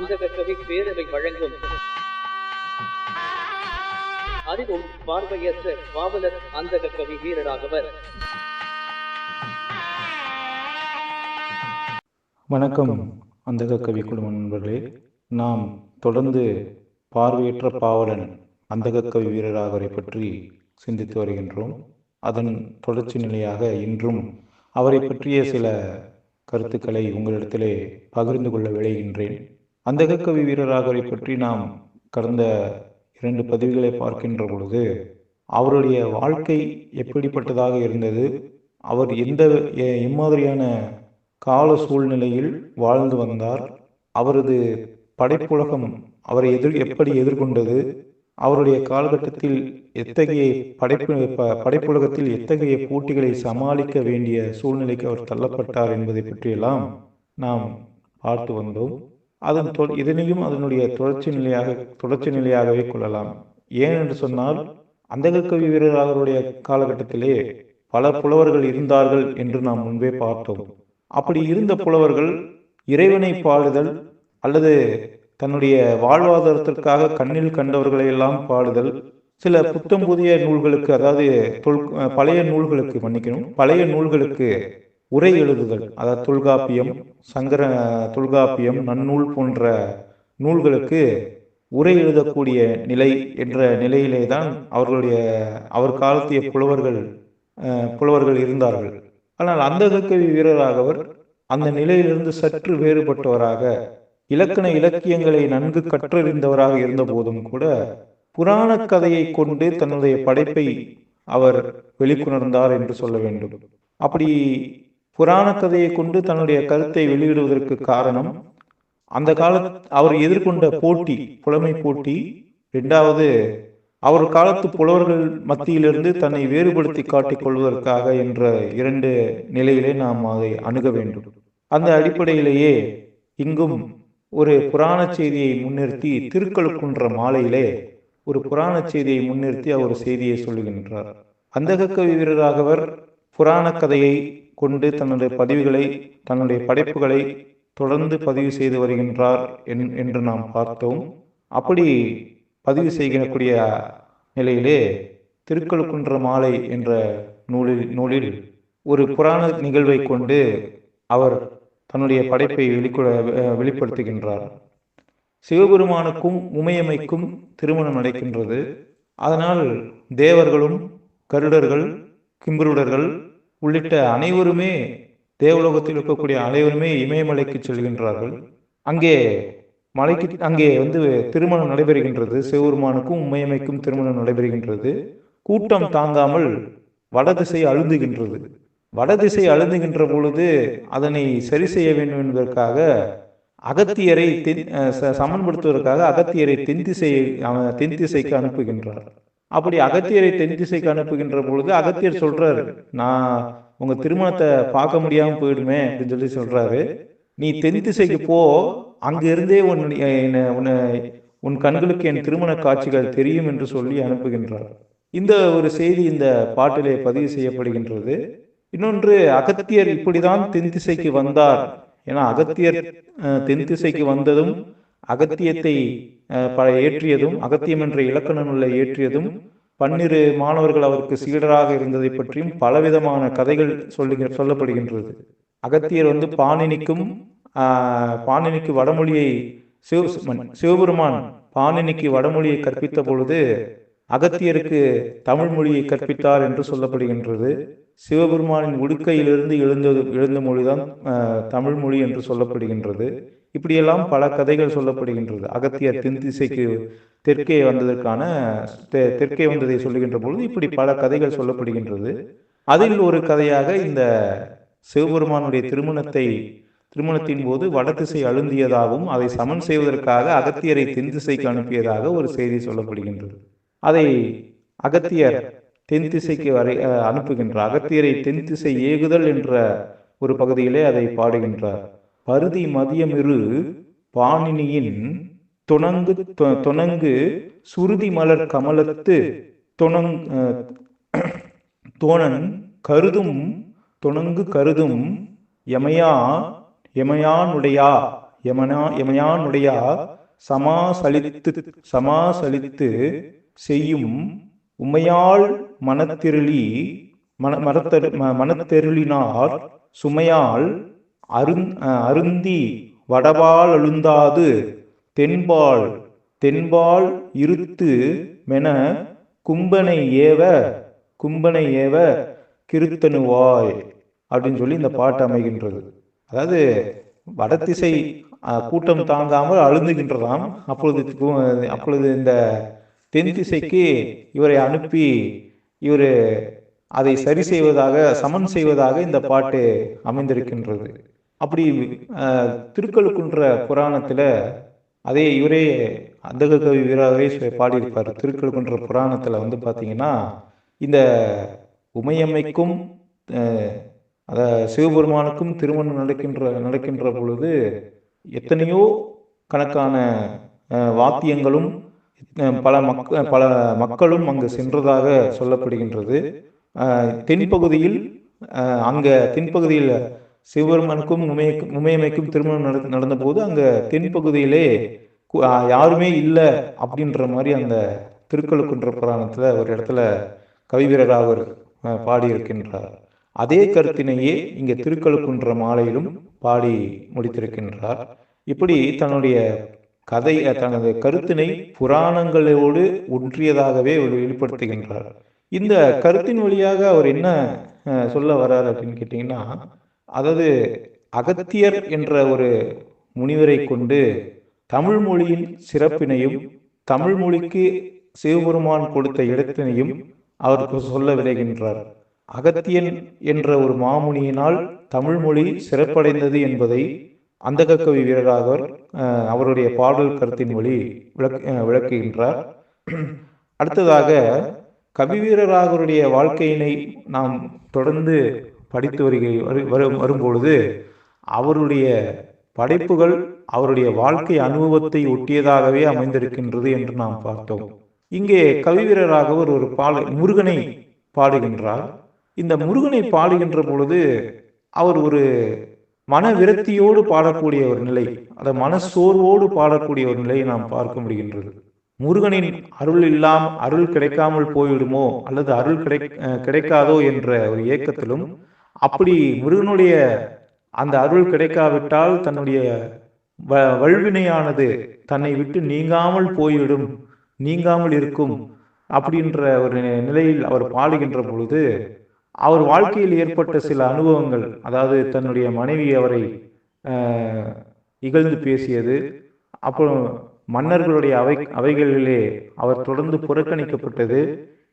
அந்தக கவி பேரவை வழங்கும். அறிவும் பார்வையற்ற பாவலர் அந்தக கவி வீரராகவர். வணக்கம் அந்தக கவி குடும்ப நண்பர்களே. நாம் தொடர்ந்து பார்வையற்ற பாவலன் அந்தக கவி வீரராகவரை பற்றி சிந்தித்து வருகின்றோம். அதன் தொடர்ச்சி நிலையாக இன்றும் அவரை பற்றிய சில கருத்துக்களை உங்களிடத்திலே பகிர்ந்து கொள்ள விளைகின்றேன் அந்தக கவி வீரராகவரை பற்றி நாம் கடந்த இரண்டு பதிவுகளை பார்க்கின்ற பொழுது அவருடைய வாழ்க்கை எப்படிப்பட்டதாக இருந்தது அவர் எந்த எம்மாதிரியான கால சூழ்நிலையில் வாழ்ந்து வந்தார் அவரது படைப்புலகம் அவரை எதிர் எப்படி எதிர்கொண்டது அவருடைய காலகட்டத்தில் எத்தகைய படைப்பு ப- படைப்புலகத்தில் எத்தகைய போட்டிகளை சமாளிக்க வேண்டிய சூழ்நிலைக்கு அவர் தள்ளப்பட்டார் என்பதை பற்றியெல்லாம் நாம் பார்த்து வந்தோம். அதன் தொ- இதனையும் அதனுடைய தொடர்ச்சி நிலையாக தொடர்ச்சி நிலையாகவே கொள்ளலாம். ஏன் என்று சொன்னால் அந்தக கவி வீரர் அவருடைய காலகட்டத்திலே பல புலவர்கள் இருந்தார்கள் என்று நாம் முன்பே பார்த்தோம். அப்படி இருந்த புலவர்கள் இறைவனை பாடுதல் அல்லது தன்னுடைய வாழ்வாதாரத்திற்காக கண்ணில் கண்டவர்களை எல்லாம் பாடுதல். சில புத்தம் புதிய நூல்களுக்கு அதாவது தொல் பழைய நூல்களுக்கு மன்னிக்கணும். பழைய நூல்களுக்கு உரை எழுதுதல் அதாவது தொல்காப்பியம் சங்கர தொல்காப்பியம் நன்னூல் போன்ற நூல்களுக்கு உரை எழுதக்கூடிய நிலை என்ற நிலையிலே தான் அவர்களுடைய அவர் காலத்திய புலவர்கள் அஹ், புலவர்கள் இருந்தார்கள். ஆனால் அந்த கவி வீரராகவர் அந்த நிலையிலிருந்து சற்று வேறுபட்டவராக இலக்கண இலக்கியங்களை நன்கு கற்றறிந்தவராக இருந்த போதும் கூட புராண கதையை கொண்டு தன்னுடைய படைப்பை அவர் வெளிக்கொணர்ந்தார் என்று சொல்ல வேண்டும். அப்படி புராண கதையை கொண்டு தன்னுடைய கருத்தை வெளியிடுவதற்கு காரணம் அந்த கால அவர் எதிர்கொண்ட போட்டி புலமை போட்டி. இரண்டாவது அவர் காலத்து புலவர்கள் மத்தியிலிருந்து தன்னை வேறுபடுத்தி காட்டிக் கொள்வதற்காக என்ற இரண்டு நிலையிலே நாம் அதை அணுக வேண்டும். அந்த அடிப்படையிலேயே இங்கும் ஒரு புராண செய்தியை முன்னிறுத்தி திருக்கழுக்குன்ற மாலையிலே ஒரு புராண செய்தியை முன்னிறுத்தி அவர் செய்தியை சொல்லுகின்றார். அந்தக கவி வீரராகவர் புராண கதையை கொண்டு தன்னுடைய பதிவுகளை தன்னுடைய படைப்புகளை தொடர்ந்து பதிவு செய்து வருகின்றார் என்- என்று நாம் பார்த்தோம். அப்படி பதிவு செய்கிறக்கூடிய நிலையிலே திருக்கழுக்குன்ற மாலை என்ற நூலில் நூலில் ஒரு புராண நிகழ்வை கொண்டு அவர் தன்னுடைய படைப்பை வெளிக்கொ வெளிப்படுத்துகின்றார். சிவபெருமானுக்கும் உமையமைக்கும் திருமணம் நடக்கின்றது. அதனால் தேவர்களும் கருடர்கள் கிம்பருடர்கள் உள்ளிட்ட அனைவருமே தேவலோகத்தில் இருக்கக்கூடிய அனைவருமே இமயமலைக்கு செல்கின்றார்கள். அங்கே மலைக்கு அங்கே வந்து திருமணம் நடைபெறுகின்றது. சிவபெருமானுக்கும் உமையமைக்கும் திருமணம் நடைபெறுகின்றது. கூட்டம் தாங்காமல் வடதிசை அழுந்துகின்றது. வடதிசை அழுந்துகின்ற பொழுது அதனை சரி செய்ய வேண்டும் என்பதற்காக அகத்தியரை தென் சமன்படுத்துவதற்காக அகத்தியரை தென் திசை அவன் தென் திசைக்கு அனுப்புகின்றார் அப்படி அகத்தியரை தென் திசைக்கு அனுப்புகின்ற பொழுது அகத்தியர் சொல்றாரு நான் உங்க திருமணத்தை பார்க்க முடியாம போயிடுமே அப்படின்னு சொல்லி சொல்றாரு. நீ தென் திசைக்கு போ. அங்க இருந்தே உன் உன்னை உன் கண்களுக்கு என் திருமண காட்சிகள் தெரியும் என்று சொல்லி அனுப்புகின்றார். இந்த ஒரு செய்தி இந்த பாட்டிலே பதிவு செய்யப்படுகின்றது. இன்னொன்று அகத்தியர் இப்படிதான் தென் திசைக்கு வந்தார். ஏன்னா அகத்தியர் தென் திசைக்கு வந்ததும் அகத்தியத்தை ஏற்றியதும் அகத்தியம் என்ற இலக்கண நூலை ஏற்றியதும் பன்னிரு மாணவர்கள் அவருக்கு சீடராக இருந்ததை பற்றியும் பலவிதமான கதைகள் சொல்லுகிற சொல்லப்படுகின்றது. அகத்தியர் வந்து பாணினிக்கும் பாணினிக்கு வடமொழியை சிவ சிவபெருமான் பாணினிக்கு வடமொழியை கற்பித்த பொழுது அகத்தியருக்கு தமிழ் மொழியை கற்பித்தார் என்று சொல்லப்படுகின்றது. சிவபெருமானின் உடுக்கையிலிருந்து எழுந்தது எழுந்த மொழிதான் தமிழ் மொழி என்று சொல்லப்படுகின்றது. இப்படியெல்லாம் பல கதைகள் சொல்லப்படுகின்றது. அகத்தியர் தென் திசைக்கு தெற்கே வந்ததற்கான தெ- தெற்கே வந்ததை சொல்லுகின்ற பொழுது இப்படி பல கதைகள் சொல்லப்படுகின்றது. அதில் ஒரு கதையாக இந்த சிவபெருமானுடைய திருமணத்தை திருமணத்தின் போது வடதிசை அழுந்தியதாகவும் அதை சமன் செய்வதற்காக அகத்தியரை தென் திசைக்கு அனுப்பியதாக ஒரு செய்தி சொல்லப்படுகின்றது. அதை அகத்தியர் தென் திசைக்கு வரை அஹ், அனுப்புகின்றார். அகத்தியரை தென் திசை ஏகுதல் என்ற ஒரு பகுதியிலே அதை பாடுகின்றார். பருதி மதியமிரு பாணினியின் துணங்கு துணங்கு சுருதி மலர் கமலத்து துணங் தோணன் கருதும் துணங்கு கருதும் எமையா எமையானுடையா யமனா யமயானுடைய சமாசலித்து சமாசலித்து செய்யும் உமையாள் மனத்திருளி மன மனத்தரு ம- மனத்தெருளினார் சுமையால் அருந் அருந்தி வடபால் அழுந்தாது தென்பால் தென்பால் இருத்து மென கும்பனை ஏவ கும்பனை ஏவ கிருத்தனுவாய் அப்படின்னு சொல்லி இந்த பாட்டு அமைகின்றது. அதாவது வடதிசை கூட்டம் தாங்காமல் அழுந்துகின்றதாம். அப்பொழுது அப்பொழுது இந்த தென் திசைக்கு இவரை அனுப்பி இவர் அதை சரி செய்வதாக சமன் செய்வதாக இந்த பாட்டு அமைந்திருக்கின்றது. அப்படி திருக்கழுக்குன்ற புராணத்துல அதே இவரே அந்தக கவி வீராகவே பாடியிருப்பார். திருக்கழுக்குன்ற புராணத்துல வந்து பாத்தீங்கன்னா இந்த உமையம்மைக்கும் அத சிவபெருமானுக்கும் திருமணம் நடக்கின்ற நடக்கின்ற பொழுது எத்தனையோ கணக்கான வாத்தியங்களும் பல மக்க பல மக்களும் அங்கு சென்றதாக சொல்லப்படுகின்றது. தென்பகுதியில் அங்க தென்பகுதியில் சிவபெருமானுக்கும் உமையக்கும் உமையமைக்கும் திருமணம் நட நடந்தபோது அங்க தென்பகுதியிலே யாருமே இல்லை அப்படின்ற மாதிரி அந்த திருக்கழுக்குன்ற புராணத்துல ஒரு இடத்துல கவிவீரராவர் அஹ், பாடியிருக்கின்றார். அதே கருத்தினையே இங்கே திருக்கழுக்குன்ற மாலையிலும் பாடி முடித்திருக்கின்றார். இப்படி தன்னுடைய கதை தனது கருத்தினை புராணங்களோடு ஒன்றியதாகவே வெளிப்படுத்துகின்றார். இந்த கருத்தின் வழியாக அவர் என்ன சொல்ல வர்றார் அப்படின்னு கேட்டிங்கன்னா அதாவது அகத்தியர் என்ற ஒரு முனிவரை கொண்டு தமிழ் மொழியின் சிறப்பினையும் தமிழ் மொழிக்கு சிவபெருமான் கொடுத்த இடத்தினையும் அவருக்கு சொல்ல விளைகின்றார் அகத்தியன் என்ற ஒரு மாமுனியினால் தமிழ் மொழி சிறப்படைந்தது என்பதை அந்தகக்கவி வீரராகவர் அவருடைய பாடல் கருத்தின் வழி விளக் விளக்குகின்றார். அடுத்ததாக கவிவீரராகவருடைய வாழ்க்கையினை நாம் தொடர்ந்து படித்து வருகை வரு- வரும் வரும்பொழுது அவருடைய படைப்புகள் அவருடைய வாழ்க்கை அனுபவத்தை ஒட்டியதாகவே அமைந்திருக்கின்றது என்று நாம் பார்த்தோம். இங்கே கவிவீரராகவர் ஒரு பாட முருகனை பாடுகின்றார். இந்த முருகனை பாடுகின்ற பொழுது அவர் ஒரு மன விரக்தியோடு பாடக்கூடிய ஒரு நிலை அந்த மனசோர்வோடு பாடக்கூடிய ஒரு நிலையை நாம் பார்க்க முடிகின்றது. முருகனின் அருள் இல்லாம் அருள் கிடைக்காமல் போய்விடுமோ அல்லது அருள் கிடை கிடைக்காதோ என்ற ஒரு ஏக்கத்திலும் அப்படி முருகனுடைய அந்த அருள் கிடைக்காவிட்டால் தன்னுடைய வ- வல்வினையானது தன்னை விட்டு நீங்காமல் போய்விடும் நீங்காமல் இருக்கும் அப்படின்ற ஒரு நிலையில் அவர் பாடுகின்ற பொழுது அவர் வாழ்க்கையில் ஏற்பட்ட சில அனுபவங்கள் அதாவது தன்னுடைய மனைவி அவரை இகழ்ந்து பேசியது. அப்புறம் மன்னர்களுடைய அவை அவைகளிலே அவர் தொடர்ந்து புறக்கணிக்கப்பட்டது.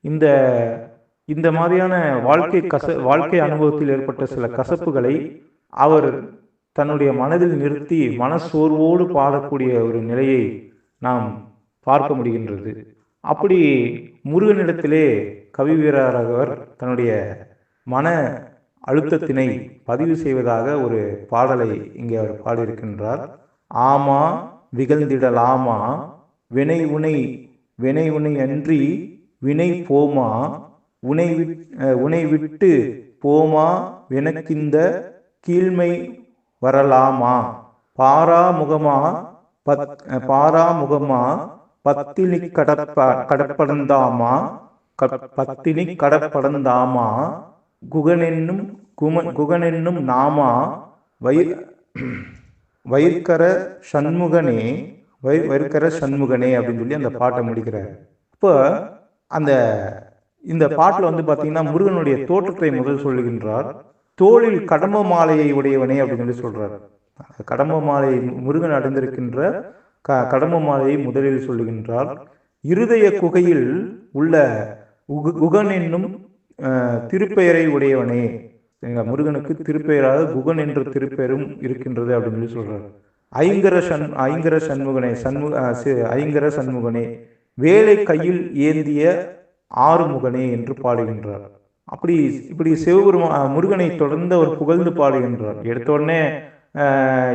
இந்த இந்த மாதிரியான வாழ்க்கை கச வாழ்க்கை அனுபவத்தில் ஏற்பட்ட சில கசப்புகளை அவர் தன்னுடைய மனதில் நிறுத்தி மனசோர்வோடு பாடக்கூடிய ஒரு நிலையை நாம் பார்க்க முடிகின்றது. அப்படி முருகனிடத்திலே கவி வீரராகவர் தன்னுடைய மன அழுத்தத்தினை பதிவு செய்வதாக ஒரு பாடலை இங்கே அவர் பாடியிருக்கின்றார். ஆமா விகழ்ந்திடலாமா வினை உனை வினை உனை அன்றி வினை போமா உனை விட் உனை விட்டு போமா எனக்கிந்த கீழ்மை வரலாமா பாராமுகமா பத் பாராமுகமா பத்தினி கடப்ப கடப்படந்தாமா? க- பத்தினி கடப்படந்தாமா? குகனென்னும் கும குகனென்னும் நாமா? வயிர் வயிற்கர சண்முகனே வயிற் வயிற்கர சண்முகனே அப்படின்னு சொல்லி அந்த பாட்டை முடிக்கிறார். இப்போ அந்த இந்த பாட்டில் வந்து பார்த்தீங்கன்னா முருகனுடைய தோற்றத்தை முதல் சொல்லுகின்றார் தோளில் கடம்ப மாலையை உடையவனே அப்படின்னு சொல்லி சொல்றார். கடம்ப மாலை முருகன் அடைந்திருக்கின்ற க கடம்ப மாலையை முதலில் சொல்லுகின்றார். இருதய குகையில் உள்ள உகு- குகன் என்னும் திருப்பெயரை உடையவனே. சரிங்களா? முருகனுக்கு திருப்பெயராக குகன் என்ற திருப்பெயரும் இருக்கின்றது அப்படின்னு சொல்லி சொல்றார். ஐங்கர சண் ஐங்கர சண்முகனே சண்முக ஐங்கர சண்முகனே வேலை கையில் ஏந்திய ஆறுமுகனே என்று பாடுகின்றார். அப்படி இப்படி சிவபெருமா முருகனை தொடர்ந்து அவர் புகழ்ந்து பாடுகின்றார். எடுத்த உடனே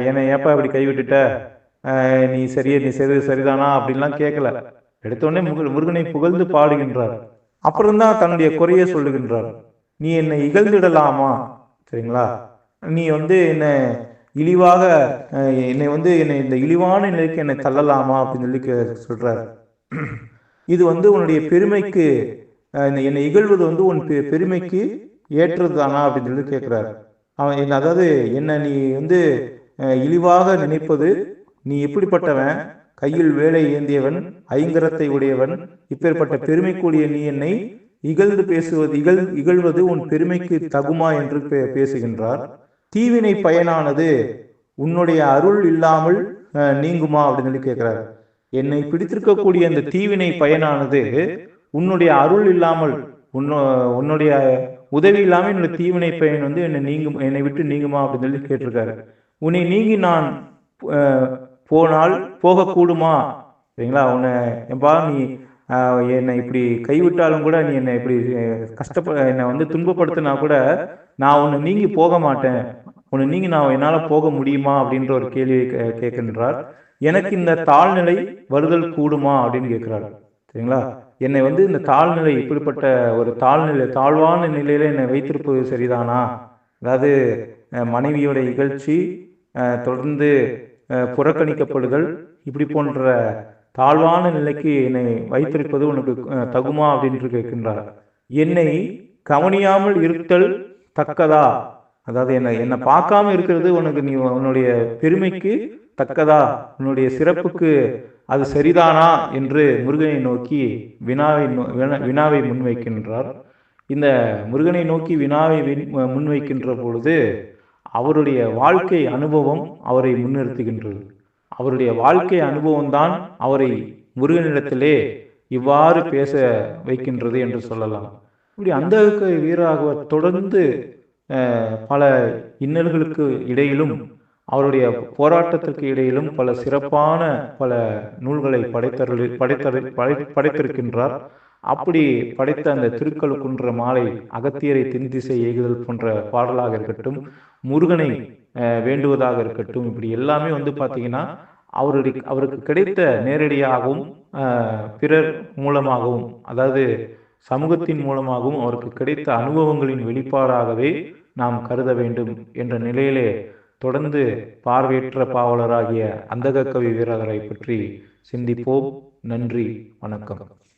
என்னை ஏப்பா இப்படி கைவிட்டுட்ட நீ சரியே நீ செய்தது சரிதானா அப்படின்லாம் கேட்கல எடுத்த உடனே முருகனை புகழ்ந்து பாடுகின்றார். அப்புறம்தான் தன்னுடைய குறையை சொல்லுகின்றார். நீ என்னை இகழ்ந்திடலாமா? சரிங்களா? நீ வந்து என்னை இழிவாக என்னை வந்து என்னை இந்த இழிவான நிலைக்கு என்னை தள்ளலாமா அப்படின்னு சொல்லி கே- சொல்றாரு. இது வந்து உன்னுடைய பெருமைக்கு என்னை- இகழ்வது வந்து உன் பெருமைக்கு பெருமைக்கு ஏற்றதுதானா அப்படின்னு சொல்லி கேட்கிறாரு அவன் அதாவது என்ன நீ வந்து இழிவாக நினைப்பது நீ எப்படிப்பட்டவன்? கையில் வேலை ஏந்தியவன் ஐங்கரத்தை உடையவன் இப்பேற்பட்ட பெருமைக்குரிய நீ என்னை இகழ்ந்து பேசுவது இகழ் இகழ்வது உன் பெருமைக்கு தகுமா என்று பே- பேசுகின்றார். தீவினை பயனானது உன்னுடைய அருள் இல்லாமல் நீங்குமா அப்படின்னு சொல்லி கேட்கிறார். என்னை பிடித்திருக்கக்கூடிய அந்த தீவினை பயனானது உன்னுடைய அருள் இல்லாமல் உன்னோ உன்னுடைய உதவி இல்லாமல் என்னுடைய தீவினை பயன் வந்து என்னை நீங்கும் என்னை விட்டு நீங்குமா அப்படின்னு சொல்லி கேட்டிருக்காரு. உன்னை நீங்கி நான் போனால் போகக்கூடுமா? சரிங்களா? உன்னை என்பா நீ என்னை இப்படி கைவிட்டாலும் கூட நீ என்னை இப்படி கஷ்டப்ப என்னை வந்து துன்பப்படுத்தினா கூட நான் உன்னை நீங்கி போக மாட்டேன். உன்னை நீங்கி நான் என்னால் போக முடியுமா? அப்படின்ற ஒரு கேள்வியை கே- கேட்கின்றார். எனக்கு இந்த தாழ்நிலை வருதல் கூடுமா? அப்படின்னு கேட்கிறார். சரிங்களா? என்னை வந்து இந்த தாழ்நிலை இப்படிப்பட்ட ஒரு தாழ்நிலை தாழ்வான நிலையில என்னை வைத்திருப்பது சரிதானா? அதாவது மனைவியோட இகழ்ச்சி தொடர்ந்து புறக்கணிக்கப்படுதல் இப்படி போன்ற தாழ்வான நிலைக்கு என்னை வைத்திருப்பது உனக்கு தகுமா அப்படின்னு கேட்கின்றார். என்னை கவனியாமல் இருத்தல் தக்கதா? அதாவது என்னை என்னை பார்க்காம இருக்கிறது உனக்கு நீ உன்னுடைய பெருமைக்கு தக்கதா? உன்னுடைய சிறப்புக்கு அது சரிதானா? என்று முருகனை நோக்கி வினாவை வினா- வினாவை முன்வைக்கின்றார். இந்த முருகனை நோக்கி வினாவை வின்- முன்வைக்கின்ற பொழுது அவருடைய வாழ்க்கை அனுபவம் அவரை முன்னிறுத்துகின்றது. அவருடைய வாழ்க்கை அனுபவம் தான் அவரை முருகனிடத்திலே இவ்வாறு பேச வைக்கின்றது என்று சொல்லலாம். இப்படி அந்த வீராக தொடர்ந்து பல இன்னல்களுக்கு இடையிலும் அவருடைய போராட்டத்திற்கு இடையிலும் பல சிறப்பான பல நூல்களை படைத்தருளி படைத்தரு படை படைத்திருக்கின்றார். அப்படி படைத்த அந்த திருக்கழுக்குன்ற மாலை அகத்தியரை தென்திசை ஏகுதல் போன்ற பாடலாக இருக்கட்டும் முருகனை வேண்டுவதாக இருக்கட்டும். இப்படி எல்லாமே வந்து பார்த்தீங்கன்னா அவருடைய அவருக்கு கிடைத்த நேரடியாகவும் பிறர் மூலமாகவும் அதாவது சமூகத்தின் மூலமாகவும் அவருக்கு கிடைத்த அனுபவங்களின் வெளிப்பாடாகவே நாம் கருத வேண்டும் என்ற நிலையிலே தொடர்ந்து பார்வையற்ற பாவலராகிய அந்தக கவி வீரரை பற்றி சிந்திப்போம். நன்றி வணக்கம்.